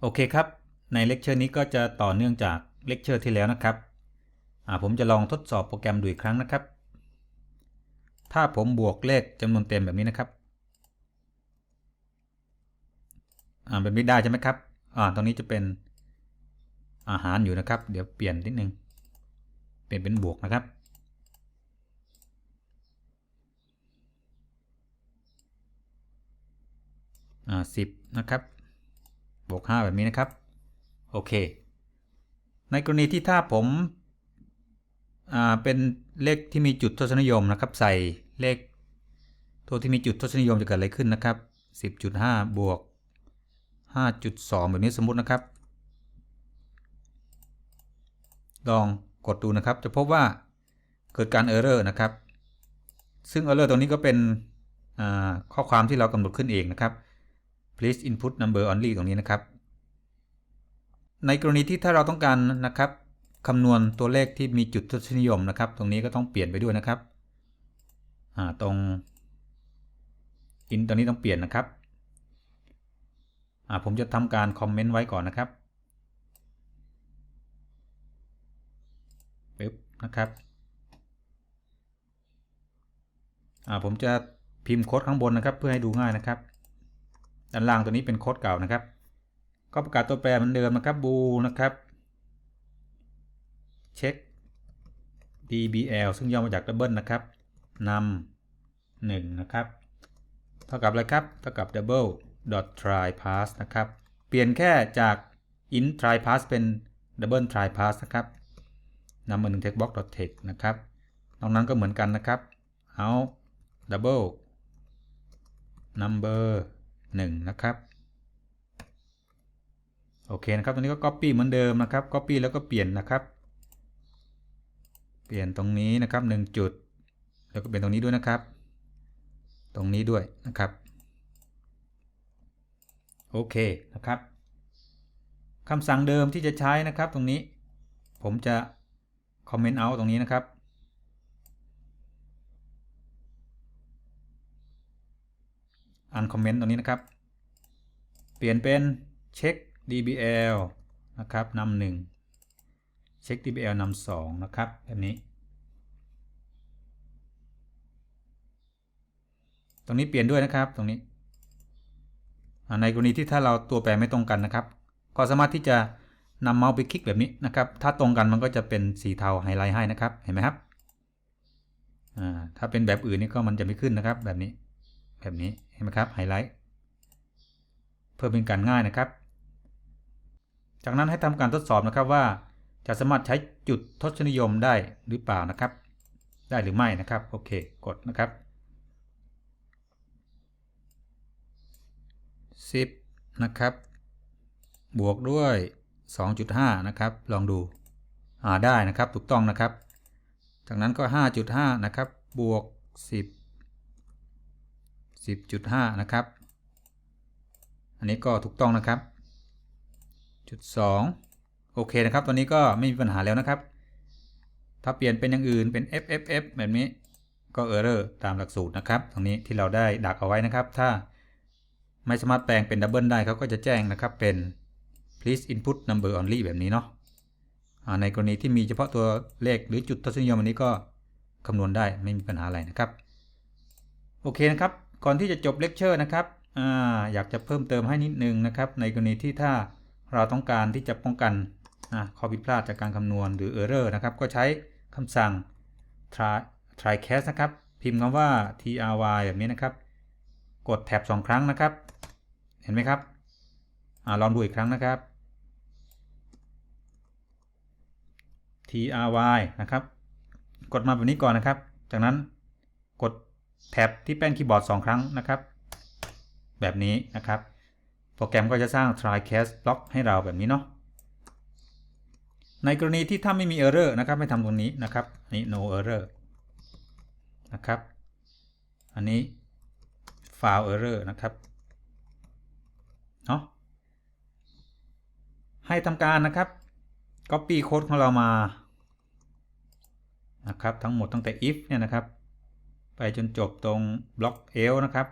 โอเคครับ ในเลคเชอร์นี้ก็จะต่อเนื่องจากเลคเชอร์ที่แล้วนะครับผมจะลองทดสอบโปรแกรมดูอีกครั้งนะครับ ถ้าผมบวกเลขจำนวนเต็มแบบนี้นะครับอ่าแบบนี้ได้ใช่ไหมครับอ่าตรงนี้จะเป็นอาหารอยู่นะครับ เดี๋ยวเปลี่ยนนิดนึง เปลี่ยนเป็นบวกนะครับ อ่าสิบนะครับ บวก5แบบนี้นะครับ โอเค ในกรณีที่ถ้าผมาเป็นเลขที่มีจุดทศนิยมนะครับ ใส่เลขตัวที่มีจุดทศนิยมจะเกิดอะไรขึ้นนะครับ 10.5 บวก 5.2 แบบนี้สมมุตินะครับ ลองกดดูนะครับ จะพบว่าเกิดการเออร์เรอร์นะครับ ซึ่งเออร์เรอร์ตรงนี้ก็เป็นข้อความที่เรากำหนดขึ้นเองนะครับ please input number only ตรงนี้นะครับ ในกรณีที่ถ้าเราต้องการนะครับคำนวณตัวเลขที่มีจุดทศนิยมนะครับ ตรงนี้ก็ต้องเปลี่ยนไปด้วยนะครับตรง in ตรงนี้ต้องเปลี่ยนนะครับผมจะทำการคอมเมนต์ไว้ก่อนนะครับปึ๊บนะครับผมจะพิมพ์โค้ดข้างบนนะครับ เพื่อให้ดูง่ายนะครับ ด้านล่างตัวนี้เป็นโค้ดเก่านะครับ ก็ประกาศตัวแปรเหมือนเดิมนะครับบูนะครับเช็ค dbl ซึ่งย่อมาจากดับเบิลนะครับนำหนึ่งนะครับ เท่ากับอะไรครับ เท่ากับ double dot try pass นะครับ เปลี่ยนแค่จาก int try pass เป็น double try pass นะครับนำมาหนึ่ง text box dot text นะครับ นอกนั้นก็เหมือนกันนะครับเอา double number 1 นะครับ โอเคนะครับ ตรงนี้ก็ Copy เหมือนเดิมนะครับ Copy แล้วก็เปลี่ยนนะครับ เปลี่ยนตรงนี้นะครับ 1 จุด แล้วก็เปลี่ยนตรงนี้ด้วยนะครับ ตรงนี้ด้วยนะครับ โอเคนะครับคำสั่งเดิมที่จะใช้นะครับตรงนี้ ผมจะคอมเมนต์เอาตรงนี้นะครับ อันคอมเมนต์ตรงนี้นะครับ เปลี่ยนเป็นเช็ค dbl นะครับนำหนึ่งเช็ค dbl นำสองนะครับแบบนี้ ตรงนี้เปลี่ยนด้วยนะครับตรงนี้ในกรณีที่ถ้าเราตัวแปรไม่ตรงกันนะครับ ก็สามารถที่จะนำเมาส์ไปคลิกแบบนี้นะครับ ถ้าตรงกันมันก็จะเป็นสีเทาไฮไลท์ให้นะครับ เห็นไหมครับถ้าเป็นแบบอื่นนี่ก็มันจะไม่ขึ้นนะครับ แบบนี้ แบบนี้ เห็นไหมครับไฮไลท์เพื่อเป็นการง่ายนะครับ จากนั้นให้ทำการทดสอบนะครับว่า จะสามารถใช้จุดทศนิยมได้หรือเปล่านะครับ ได้หรือไม่นะครับโอเคกดนะครับ 10 นะครับ บวกด้วย 2.5 นะครับ ลองดูอ่าได้นะครับถูกต้องนะครับ จากนั้นก็ 5.5 นะครับ บวก 10 10.5 นะครับ อันนี้ก็ถูกต้องนะครับ จุด 2 โอเคนะครับ ตอนนี้ก็ไม่มีปัญหาแล้วนะครับ ถ้าเปลี่ยนเป็นอย่างอื่นเป็น FFF แบบนี้ก็เออร์เรอร์ตามหลักสูตรนะครับ ตรงนี้ที่เราได้ดักเอาไว้นะครับ ถ้าไม่สามารถแปลงเป็นดับเบิลได้เขาก็จะแจ้งนะครับเป็น please input number only แบบนี้เนาะในกรณีที่มีเฉพาะตัวเลขหรือจุดทศนิยมอันนี้ก็คำนวณได้ไม่มีปัญหาอะไรนะครับ โอเคนะครับ ก่อนที่จะจบเลคเชอร์นะครับออยากจะเพิ่มเติมให้นิดนึงนะครับ ในกรณีที่ถ้าเราต้องการที่จะป้องกันข้อผิดพลาดจากการคำนวณหรือ error นะครับ ก็ใช้คำสั่ง try try catch นะครับ พิมพ์คำว่า try แบบนี้นะครับ กดแท็บ2 ครั้งนะครับ เห็นไหมครับอลองดูอีกครั้งนะครับ try นะครับ กดมาแบบนี้ก่อนนะครับ จากนั้น แท็บที่แป้นคีย์บอร์ด 2 ครั้งนะครับ แบบนี้นะครับ โปรแกรมก็จะสร้าง try catch block ให้เราแบบนี้เนาะในกรณีที่ถ้าไม่มี error นะครับไม่ทำตรงนี้นะครับนี่ no error นะครับ อันนี้ file error นะครับเนาะให้ทำการนะครับ copy โค้ดของเรามานะครับทั้งหมดตั้งแต่ if เนี่ยนะครับ ไปจนจบตรงบล็อก L นะครับ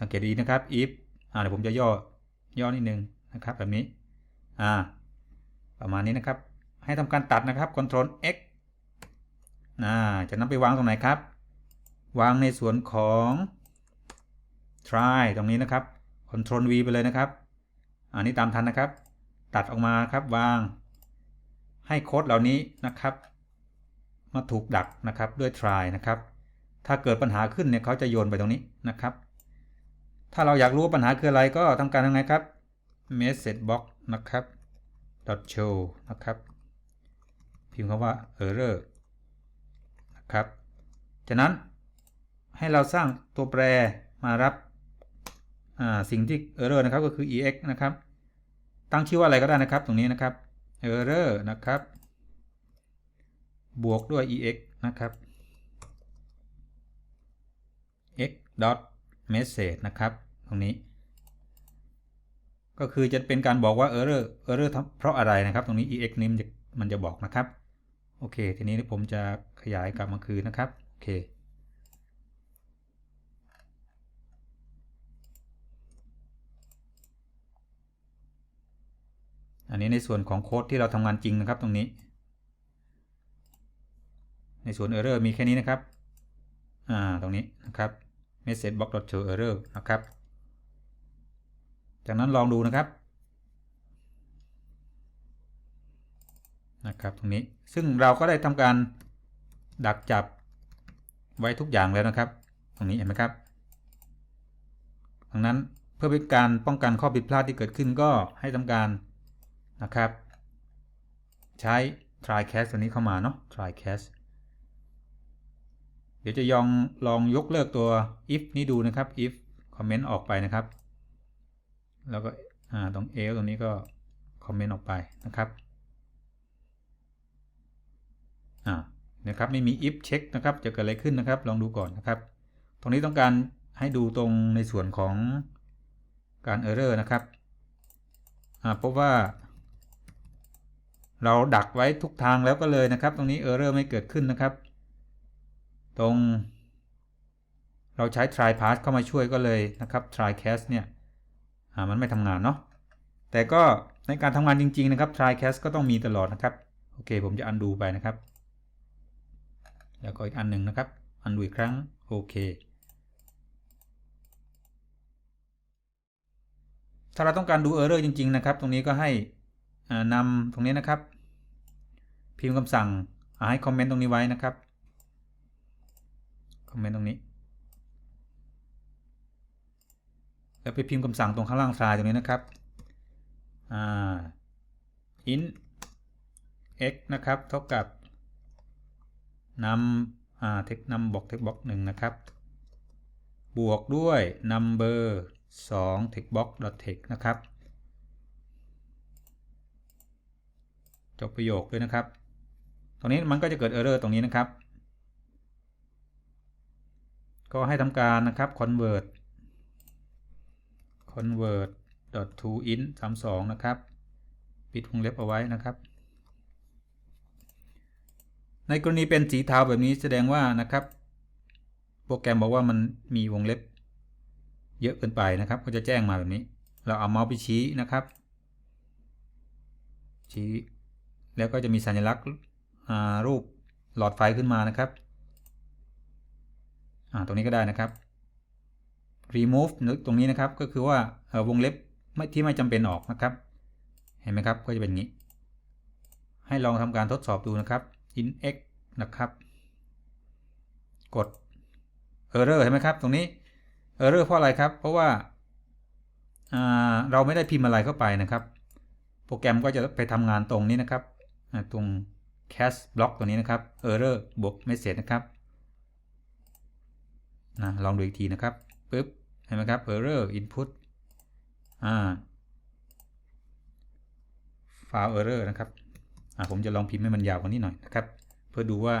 สังเกตดีนะครับ if อ่าเดี๋ยวผมจะย่อย่อนิดนึงนะครับแบบนี้อ่าประมาณนี้นะครับ ให้ทำการตัดนะครับ Ctrl X อ่าจะนำไปวางตรงไหนครับ วางในส่วนของ try ตรงนี้นะครับ Ctrl V ไปเลยนะครับ อันนี้ตามทันนะครับ ตัดออกมาครับวางให้โค้ดเหล่านี้นะครับ มาถูกดักนะครับด้วย try นะครับ ถ้าเกิดปัญหาขึ้นเนี่ยเขาจะโยนไปตรงนี้นะครับ ถ้าเราอยากรู้ปัญหาคืออะไรก็ทำการทำไงครับ message box นะครับ dot show นะครับ พิมพ์คำว่า error นะครับ จากนั้นให้เราสร้างตัวแปรมารับสิ่งที่ error นะครับก็คือ ex นะครับ ตั้งชื่อว่าอะไรก็ได้นะครับตรงนี้นะครับ error นะครับ บวกด้วย ex นะครับ x dot message นะครับ ตรงนี้ ก็คือจะเป็นการบอกว่า error error เพราะอะไรนะครับ ตรงนี้ ex นี้มันจะมันจะบอกนะครับ โอเค ทีนี้ผมจะขยายกลับมาคืนนะครับ โอเค อันนี้ในส่วนของโค้ดที่เราทำงานจริงนะครับตรงนี้ ในส่วน error มีแค่นี้นะครับ อ่า ตรงนี้นะครับ message box show error นะครับ จากนั้นลองดูนะครับ นะครับตรงนี้ซึ่งเราก็ได้ทำการดักจับไว้ทุกอย่างแล้วนะครับ ตรงนี้เห็นไหมครับดังนั้นเพื่อเป็นการป้องกันข้อผิดพลาดที่เกิดขึ้นก็ให้ทำการนะครับ ใช้ try catch ตัวนี้เข้ามาเนาะ try catch เดี๋ยวจะยองลองยกเลิกตัว if นี้ดูนะครับ if คอมเมนต์ออกไปนะครับ แล้วก็ตรง else ตรงนี้ก็คอมเมนต์ออกไปนะครับอ่านะครับไม่มี if check นะครับ จะเกิดอะไรขึ้นนะครับ ลองดูก่อนนะครับ ตรงนี้ต้องการให้ดูตรงในส่วนของการ error นะครับพบว่า เราดักไว้ทุกทางแล้วก็เลยนะครับ ตรงนี้ error ไม่เกิดขึ้นนะครับ ตรง เราใช้ try pass เข้ามาช่วยก็เลยนะครับ try cast เนี่ยมันไม่ทำงานเนาะแต่ก็ในการทำงานจริง ๆ นะครับ try cast ก็ต้องมีตลอดนะครับ โอเค ผมจะ undo ไปนะครับ แล้วก็อีกอันหนึ่งนะครับ undo อีกครั้ง โอเค ถ้าเราต้องการดู error จริง ๆ นะครับ ตรงนี้ก็ให้นำตรงนี้นะครับ พิมพ์คำสั่งให้คอมเมนต์ตรงนี้ไว้นะครับ คอมเมนต์ตรงนี้ แล้วไปพิมพ์คำสั่งตรงข้างล่างซ้ายตรงนี้นะครับอ่า int x นะครับ เท่ากับนำ text นำบอก text box 1นะครับ บวกด้วย number 2 text box text นะครับ จบประโยคด้วยนะครับ ตรงนี้มันก็จะเกิด error ตรงนี้นะครับ ก็ให้ทำการนะครับ convert convert to int 32 นะครับ ปิดวงเล็บเอาไว้นะครับ ในกรณีเป็นสีเทาแบบนี้แสดงว่านะครับ โปรแกรมบอกว่ามันมีวงเล็บ เยอะเกินไปนะครับ ก็จะแจ้งมาแบบนี้ เราเอาเมาส์ไปชี้นะครับ ชี้แล้วก็จะมีสัญลักษณ์รูปหลอดไฟขึ้นมานะครับ ตรงนี้ก็ได้นะครับ remove ตรงนี้นะครับก็คือว่าวงเล็บที่ไม่จำเป็นออกนะครับ เห็นไหมครับก็จะเป็นอย่างนี้ ให้ลองทำการทดสอบดูนะครับ in x นะครับ กด error เห็นไหมครับ ตรงนี้ error เพราะอะไรครับ เพราะว่าเราไม่ได้พิมพ์อะไรเข้าไปนะครับ โปรแกรมก็จะไปทำงานตรงนี้นะครับ ตรง cache block ตัวนี้นะครับ error บวก message นะครับ นะลองดูอีกทีนะครับปึ๊บเห็นไหมครับ error input อ่า file error นะครับอ่าผมจะลองพิมพ์ให้มันยาวกว่านี้หน่อยนะครับ เพื่อดูว่า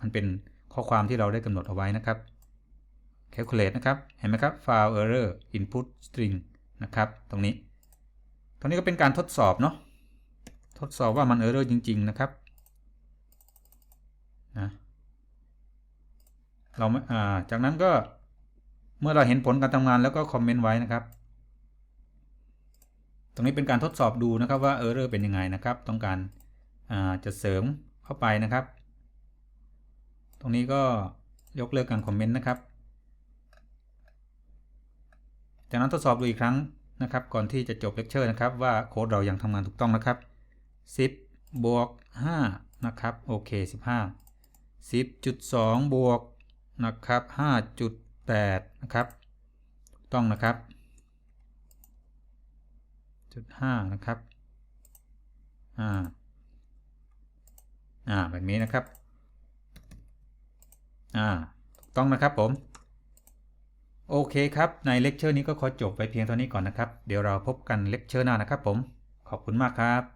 มันเป็นข้อความที่เราได้กำหนดเอาไว้นะครับ calculate นะครับ เห็นไหมครับ file error input string นะครับ ตรงนี้ ตรงนี้ก็เป็นการทดสอบเนาะ ทดสอบว่ามัน error จริง ๆ นะครับ นะ เราอ่าจากนั้นก็เมื่อเราเห็นผลการทำงานแล้วก็คอมเมนต์ไว้นะครับ ตรงนี้เป็นการทดสอบดูนะครับว่าเออร์เรอร์เป็นยังไงนะครับ ต้องการอ่าจะเสริมเข้าไปนะครับ ตรงนี้ก็ยกเลิกการคอมเมนต์นะครับ จากนั้นทดสอบดูอีกครั้งนะครับ ก่อนที่จะจบเลคเชอร์นะครับ ว่าโค้ดเรายังทำงานถูกต้องนะครับ 10บวก5นะครับ โอเค 15 10.2บวก นะครับ 5.8 นะครับ ต้องนะครับจุด5นะครับ อ่า อ่า แบบนี้นะครับ อ่า ต้องนะครับผม โอเคครับ ในเลคเชอร์นี้ก็ขอจบไปเพียงเท่านี้ก่อนนะครับ เดี๋ยวเราพบกันเลคเชอร์หน้านะครับผม ขอบคุณมากครับ